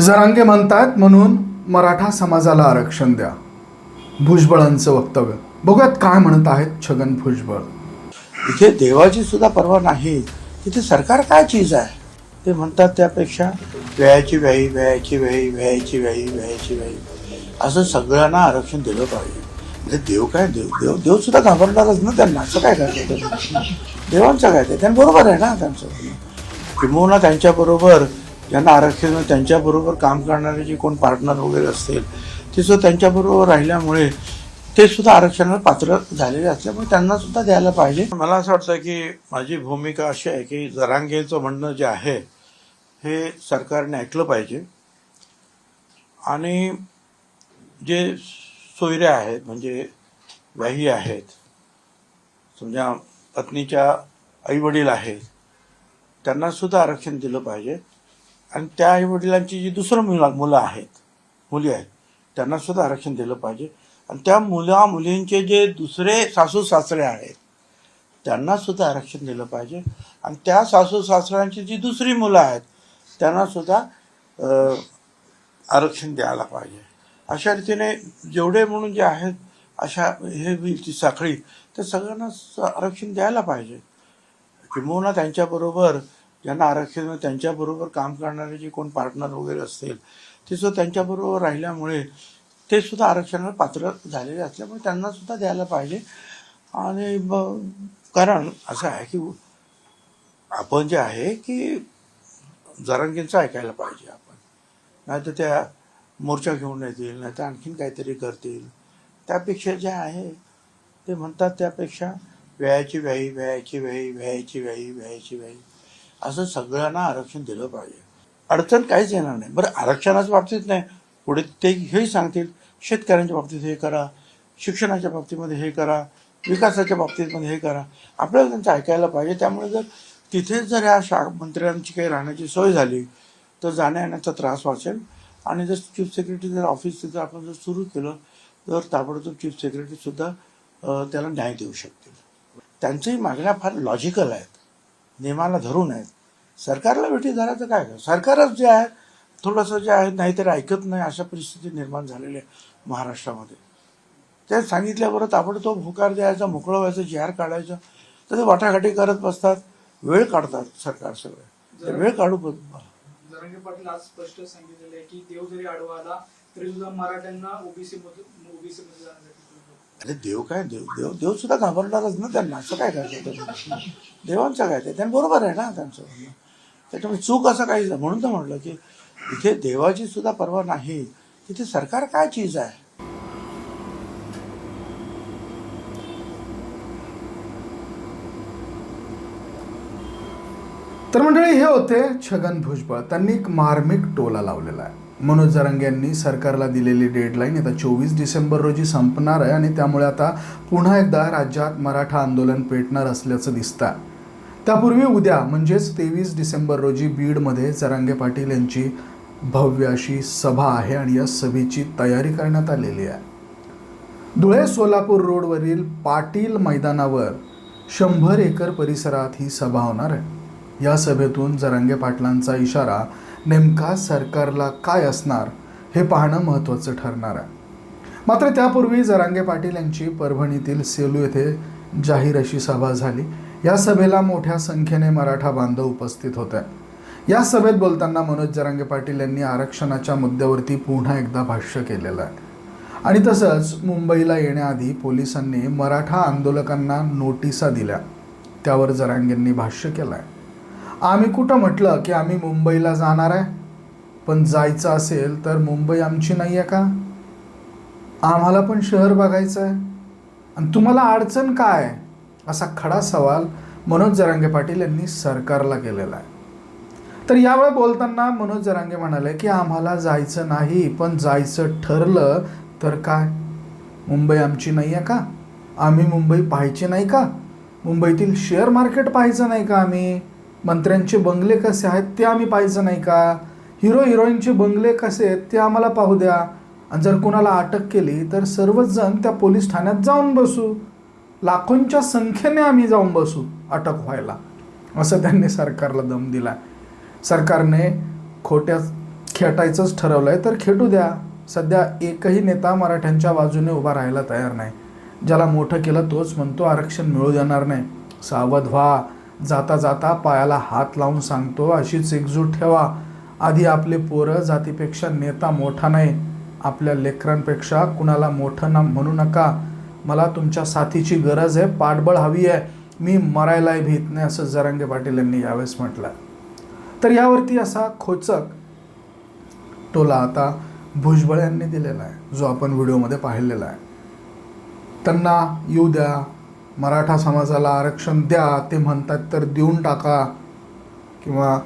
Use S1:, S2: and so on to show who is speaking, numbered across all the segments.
S1: जरांगे म्हणतात म्हणून मराठा समाजाला आरक्षण द्या. भुजबळांचं वक्तव्य. बघूयात काय म्हणत आहेत छगन भुजबळ.
S2: इथे देवाची सुद्धा पर्वा नाही. तिथे सरकार काय चीज आहे? ते म्हणतात त्यापेक्षा व्यायाची व्यायी व्यायाची व्याही व्यायाची व्याही व्यायाची व्यायी. असं सगळ्यांना आरक्षण दिलं पाहिजे. म्हणजे देव काय देव? देव देव सुद्धा घाबरणारच ना त्यांना? असं काय करतात देवांचं काय ते? त्यांना बरोबर आहे ना त्यांचं? किंबहुना त्यांच्याबरोबर यांना आरक्षण त्यांच्याबरोबर काम करणारे जे कोण पार्टनर वगैरे असतील ते सुद्धा त्यांच्याबरोबर राहिल्यामुळे ते सुद्धा आरक्षणाला पात्र झालेले असल्यामुळे त्यांना सुद्धा द्यायला पाहिजे. मला असं वाटतं की माझी भूमिका अशी आहे की जरांगेचं म्हणणं जे आहे हे सरकारने ऐकलं पाहिजे. आणि जे सोयऱ्या आहेत म्हणजे व्याही आहेत समजा पत्नीच्या आईवडील आहेत त्यांना सुद्धा आरक्षण दिलं पाहिजे. आणि त्या आई वडिलांची जी दुसरं मुला मुलं आहेत मुली आहेत त्यांना सुद्धा आरक्षण दिलं पाहिजे. आणि त्या मुला मुलींचे जे दुसरे सासू सासरे आहेत त्यांना सुद्धा आरक्षण दिलं पाहिजे. आणि त्या सासू सासऱ्यांची जी दुसरी मुलं आहेत त्यांना सुद्धा आरक्षण द्यायला पाहिजे. अशा रीतीने जेवढे म्हणून जे आहेत अशा हे होईल ती साखळी तर सगळ्यांना आरक्षण द्यायला पाहिजे. किंबहुना त्यांच्याबरोबर ज्यांना आरक्षण त्यांच्याबरोबर काम करणारे जे कोण पार्टनर वगैरे असतील ते सुद्धा त्यांच्याबरोबर राहिल्यामुळे ते सुद्धा आरक्षणाला पात्र झालेले असल्यामुळे त्यांना सुद्धा द्यायला पाहिजे. आणि कारण असं आहे की आपण जे आहे की जरांगींचं ऐकायला पाहिजे आपण. नाही तर त्या मोर्चा घेऊन येतील नाही तर आणखीन काहीतरी करतील. त्यापेक्षा जे आहे ते म्हणतात त्यापेक्षा व्यायाची व्याही व्यायाची व्याही व्यायाची व्याही व्यायाची व्याही असं सगळ्यांना आरक्षण दिलं पाहिजे. अडचण काहीच येणार नाही. बरं आरक्षणाच्या बाबतीत नाही. पुढे ते हेही सांगतील शेतकऱ्यांच्या बाबतीत हे करा शिक्षणाच्या बाबतीमध्ये हे करा विकासाच्या बाबतीमध्ये हे करा. आपल्याला त्यांचं ऐकायला पाहिजे. त्यामुळे जर तिथेच जर या शा मंत्र्यांची काही राहण्याची सोय झाली तर जाण्या येण्याचा त्रास वाचेल. आणि जर चीफ सेक्रेटरी जर ऑफिस जर आपण जर सुरू केलं तर ताबडतोब चीफ सेक्रेटरीसुद्धा त्याला न्याय देऊ शकतील. त्यांच्याही मागण्या फार लॉजिकल आहेत. नियमाला धरून आहेत सरकारला भेटी धरायचं काय? काय सरकारच जे आहे थोडंसं जे आहे नाहीतरी ऐकत नाही अशा परिस्थिती निर्माण झालेली आहे महाराष्ट्रामध्ये. ते सांगितल्याबरोबर ताबडतोब होकार द्यायचा मोकळं व्हायचं जी आर काढायचं. तर ते वाटाघाटी करत बसतात वेळ काढतात सरकार सगळे. ते वेळ काढू पण
S3: जरांगे पाटील आज स्पष्ट सांगितलेलं आहे की देव जरी आडवा आला तरी सुद्धा मराठ्यांना ओबीसी ओबीसी मध्ये जाण्यासाठी
S2: अरे देव काय देव देव देव सुद्धा घाबरणारच ना त्यांना. असं काय करायचं देवांचं काय ते? त्यांना बरोबर आहे ना त्यांचं म्हणणं. त्याच्यामुळे चूक असं काही म्हणून तर म्हटलं की इथे देवाची सुद्धा पर्वा नाही. तिथे सरकार काय चीज आहे?
S1: तर मंडळी हे होते छगन भुजबळ. त्यांनी एक मार्मिक टोला लावलेला आहे. मनोज जरांगे यांनी सरकारला दिलेली डेडलाईन आता चोवीस डिसेंबर रोजी संपणार आहे आणि त्यामुळे आता पुन्हा एकदा राज्यात मराठा आंदोलन पेटणार असल्याचं दिसतं त्यापूर्वी उद्या म्हणजेच तेवीस डिसेंबर रोजी बीडमध्ये जरांगे पाटील यांची भव्य अशी सभा आहे आणि या सभेची तयारी करण्यात आलेली आहे. धुळे सोलापूर रोडवरील पाटील मैदानावर शंभर एकर परिसरात ही सभा होणार आहे. या सभेतून जरांगे पाटलांचा इशारा नेमका सरकारला काय असणार हे पाहणं महत्त्वाचं ठरणार आहे. मात्र त्यापूर्वी जरांगे पाटील यांची परभणीतील सेलू येथे जाहीर अशी सभा झाली. या सभेला मोठ्या संख्येने मराठा बांधव उपस्थित होते. या सभेत बोलताना मनोज जरांगे पाटील यांनी आरक्षणाच्या मुद्द्यावरती पुन्हा एकदा भाष्य केलेलं आहे. आणि तसंच मुंबईला येण्याआधी पोलिसांनी मराठा आंदोलकांना नोटिसा दिल्या. त्यावर जरांगेंनी भाष्य केलं आहे आम्ही कुठं म्हटलं की आम्ही मुंबईला जाणार आहे? पण जायचं असेल तर मुंबई आमची नाही आहे का? आम्हाला पण शहर बघायचं आहे. आणि तुम्हाला अडचण काय? आहे? असा खडा सवाल मनोज जरांगे पाटील यांनी सरकारला केलेला आहे. तर यावेळी बोलताना मनोज जरांगे म्हणाले की आम्हाला जायचं नाही पण जायचं ठरलं तर काय? मुंबई आमची नाही आहे का? आम्ही मुंबई पाहायची नाही का? मुंबईतील शेअर मार्केट पाहायचं नाही का आम्ही? मंत्र्यांचे बंगले कसे आहेत ते आम्ही पाहायचं नाही का? हिरो हिरोईनचे बंगले कसे आहेत ते आम्हाला पाहू द्या. आणि जर कोणाला अटक केली तर सर्वच जण त्या पोलीस ठाण्यात जाऊन बसू. लाखोंच्या संख्येने आम्ही जाऊन बसू अटक व्हायला. असं त्यांनी सरकारला दम दिला सरकारने खोट्या खेटायचंच ठरवलं आहे तर खेटू द्या. सध्या एकही नेता मराठ्यांच्या बाजूने उभा राहायला तयार नाही. ज्याला मोठं केलं तोच म्हणतो आरक्षण मिळू देणार नाही. सावध व्हा. जाता जाता पायाला हात लावून सांगतो अशीच एकजूट ठेवा. आधी आपले पोरं जातीपेक्षा नेता मोठा नाही. आपल्या लेकरांपेक्षा कुणाला मोठं ना म्हणू नका. मला तुमच्या साथीची गरज आहे पाठबळ हवी आहे. मी मरायलाही भीत नाही असं जरांगे पाटील यांनी यावेळेस म्हटलं. तर यावरती असा खोचक टोला आता भुजबळ यांनी दिलेला आहे जो आपण व्हिडिओमध्ये पाहिलेला आहे. त्यांना येऊ द्या मराठा समाजाला आरक्षण द्या ते म्हणतात तर देऊन टाका. किंवा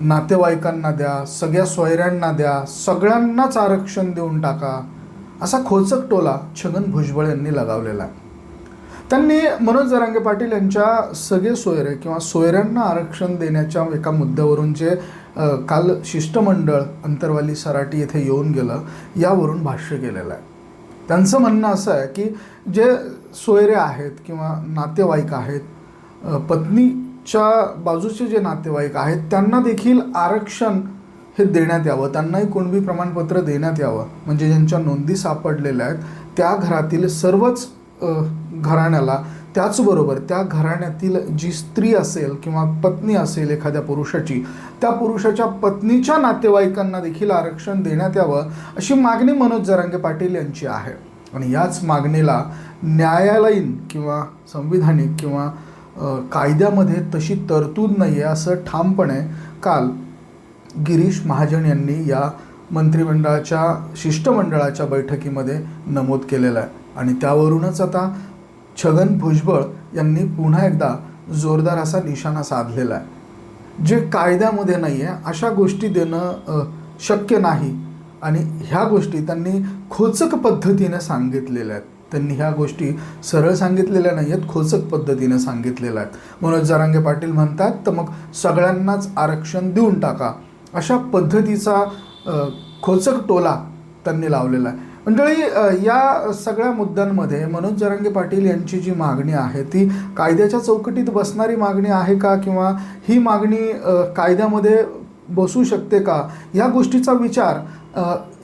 S1: नातेवाईकांना द्या सगळ्या सोयऱ्यांना द्या सगळ्यांनाच आरक्षण देऊन टाका. असा खोचक टोला छगन भुजबळ यांनी लगावलेला आहे. त्यांनी मनोज जरांगे पाटील यांच्या सगळे सोयरे किंवा सोयऱ्यांना आरक्षण देण्याच्या एका मुद्द्यावरून जे काल शिष्टमंडळ अंतरवाली सराटी येथे येऊन गेलं यावरून भाष्य केलेलं आहे. त्यांचं म्हणणं असं आहे की जे सोयरे आहेत किंवा नातेवाईक आहेत पत्नीच्या बाजूचे जे नातेवाईक आहेत त्यांना देखील आरक्षण हे देण्यात यावं. त्यांनाही कुणबी प्रमाणपत्र देण्यात यावं. म्हणजे ज्यांच्या नोंदी सापडलेल्या आहेत त्या घरातील सर्वच घराण्याला त्याचबरोबर त्या घराण्यातील जी स्त्री असेल किंवा पत्नी असेल एखाद्या पुरुषाची त्या पुरुषाच्या पत्नीच्या नातेवाईकांना देखील आरक्षण देण्यात यावं अशी मागणी मनोज जरांगे पाटील यांची आहे. आणि याच मागणीला न्यायालयीन किंवा संविधानिक किंवा कायद्यामध्ये तशी तरतूद नाही आहे असं ठामपणे काल गिरीश महाजन यांनी या मंत्रिमंडळाच्या शिष्टमंडळाच्या बैठकीमध्ये नमूद केलेलं आहे. आणि त्यावरूनच आता छगन भुजबळ यांनी पुन्हा एकदा जोरदार असा निशाणा साधलेला आहे. जे कायद्यामध्ये नाही आहे अशा गोष्टी देणं शक्य नाही. आणि ह्या गोष्टी त्यांनी खोचक पद्धतीनं सांगितलेल्या आहेत. त्यांनी ह्या गोष्टी सरळ सांगितलेल्या नाही आहेत खोचक पद्धतीनं सांगितलेल्या आहेत. मनोज जरांगे पाटील म्हणतात तर मग सगळ्यांनाच आरक्षण देऊन टाका. अशा पद्धतीचा खोचक टोला त्यांनी लावलेला आहे. मंडळी या सगळ्या मुद्द्यांमध्ये मनोज जरांगे पाटील यांची जी मागणी आहे ती कायद्याच्या चौकटीत बसणारी मागणी आहे का किंवा ही मागणी कायद्यामध्ये बसू शकते का? या गोष्टीचा विचार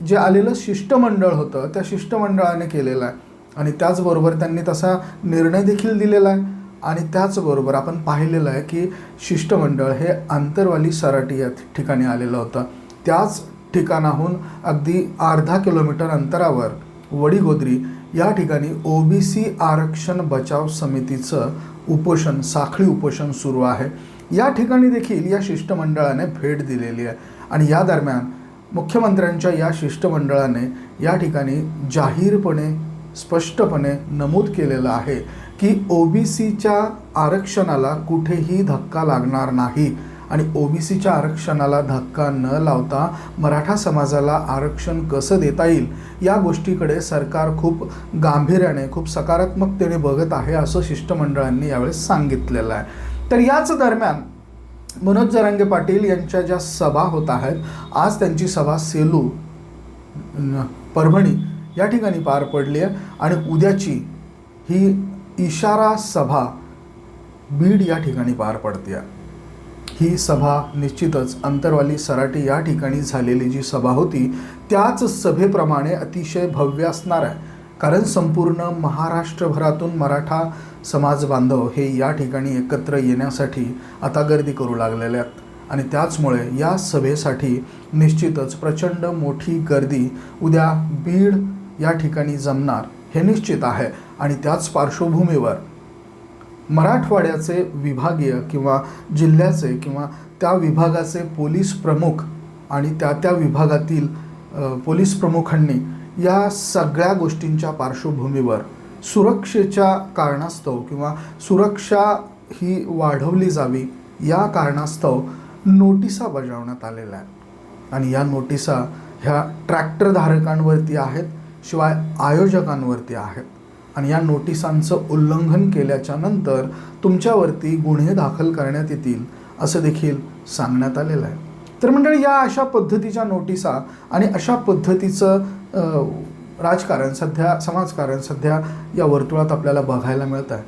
S1: जे आलेलं शिष्टमंडळ होतं त्या शिष्टमंडळाने केलेला आहे. आणि त्याचबरोबर त्यांनी तसा निर्णय देखील दिलेला आहे. आणि त्याचबरोबर आपण पाहिलेलं आहे की शिष्टमंडळ हे आंतरवाली सराटी या ठिकाणी आलेलं होतं. त्याच ठिकाणाहून अगदी अर्धा किलोमीटर अंतरावर वडीगोद्री या ठिकाणी ओबीसी आरक्षण बचाव समितीचं उपोषण साखळी उपोषण सुरू आहे. या ठिकाणी देखील या शिष्टमंडळाने भेट दिलेली आहे. आणि या दरम्यान मुख्यमंत्र्यांच्या या शिष्टमंडळाने या ठिकाणी जाहीरपणे स्पष्टपणे नमूद केलेलं आहे की ओबीसीच्या आरक्षणाला कुठेही धक्का लागणार नाही. आणि ओबीसीच्या आरक्षणाला धक्का न लावता मराठा समाजाला आरक्षण कसं देता येईल? या गोष्टीकडे सरकार खूप गांभीर्याने खूप सकारात्मकतेने बघत आहे असं शिष्टमंडळांनी यावेळेस सांगितलेलं आहे. तर याच दरम्यान मनोज जरांगे पाटील यांच्या ज्या सभा होत आहेत आज त्यांची सभा सेलू परभणी या ठिकाणी पार पडली आहे आणि उद्याची ही इशारा सभा बीड या ठिकाणी पार पडते आहे. ही सभा निश्चितच अंतरवाली सराटी या ठिकाणी झालेली जी सभा होती त्याच सभेप्रमाणे अतिशय भव्य असणार आहे. कारण संपूर्ण महाराष्ट्रभरातून मराठा समाज बांधव हे या ठिकाणी एकत्र येण्यासाठी आता गर्दी करू लागलेले आहेत. आणि त्याचमुळे या सभेसाठी निश्चितच प्रचंड मोठी गर्दी उद्या बीड या ठिकाणी जमणार हे निश्चित आहे. आणि त्याच पार्श्वभूमीवर मराठवाड्याचे विभागीय किंवा जिल्ह्याचे किंवा त्या विभागाचे पोलीस प्रमुख आणि त्या त्या विभागातील पोलीस प्रमुखांनी या सगळ्या गोष्टींच्या पार्श्वभूमीवर सुरक्षेच्या कारणास्तव किंवा सुरक्षा ही वाढवली जावी या कारणास्तव नोटिसा बजावण्यात आलेल्या आहेत. आणि या नोटिसा ह्या ट्रॅक्टरधारकांवरती आहेत शिवाय आयोजकांवरती आहेत. आणि या नोटिसांचं उल्लंघन केल्याच्यानंतर तुमच्यावरती गुन्हे दाखल करण्यात येतील असं देखील सांगण्यात आलेलं आहे. तर मंडळी या अशा पद्धतीच्या नोटिसा आणि अशा पद्धतीचं राजकारण सध्या समाजकारण सध्या या वर्तुळात आपल्याला बघायला मिळत आहे.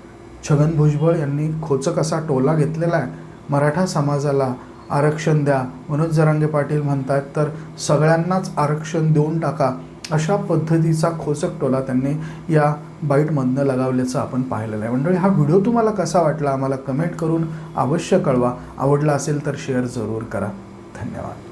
S1: छगन भुजबळ यांनी खोचक असा टोला घेतलेला आहे. मराठा समाजाला आरक्षण द्या मनोज जरांगे पाटील म्हणतात तर सगळ्यांनाच आरक्षण देऊन टाका अशा पद्धतीचा खोचक टोला त्यांनी या बाईटमधनं लगावल्याचं आपण पाहिलेलं आहे. मंडळी हा व्हिडिओ तुम्हाला कसा वाटला? आम्हाला कमेंट करून अवश्य कळवा. आवडला असेल तर शेअर जरूर करा. धन्यवाद.